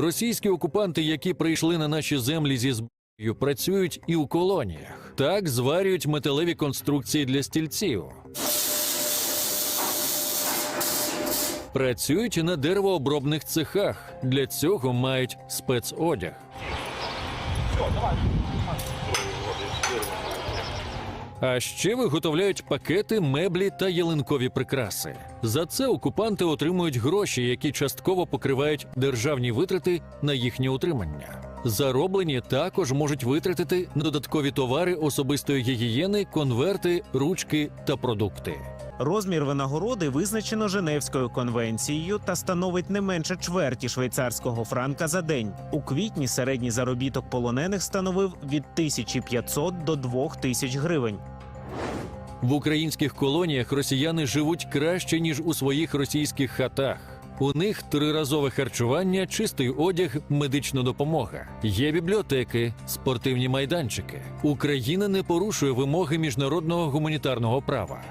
Російські окупанти, які прийшли на наші землі зі зброєю, працюють і у колоніях. Так зварюють металеві конструкції для стільців. Працюють на деревообробних цехах. Для цього мають спецодяг. А ще виготовляють пакети, меблі та ялинкові прикраси. За це окупанти отримують гроші, які частково покривають державні витрати на їхнє утримання. Зароблені також можуть витратити на додаткові товари особистої гігієни, конверти, ручки та продукти. Розмір винагороди визначено Женевською конвенцією та становить не менше чверті швейцарського франка за день. У квітні середній заробіток полонених становив від 1500 до 2000 гривень. В українських колоніях росіяни живуть краще ніж у своїх російських хатах. У них триразове харчування, чистий одяг, медична допомога. Є бібліотеки, спортивні майданчики. Україна не порушує вимоги міжнародного гуманітарного права.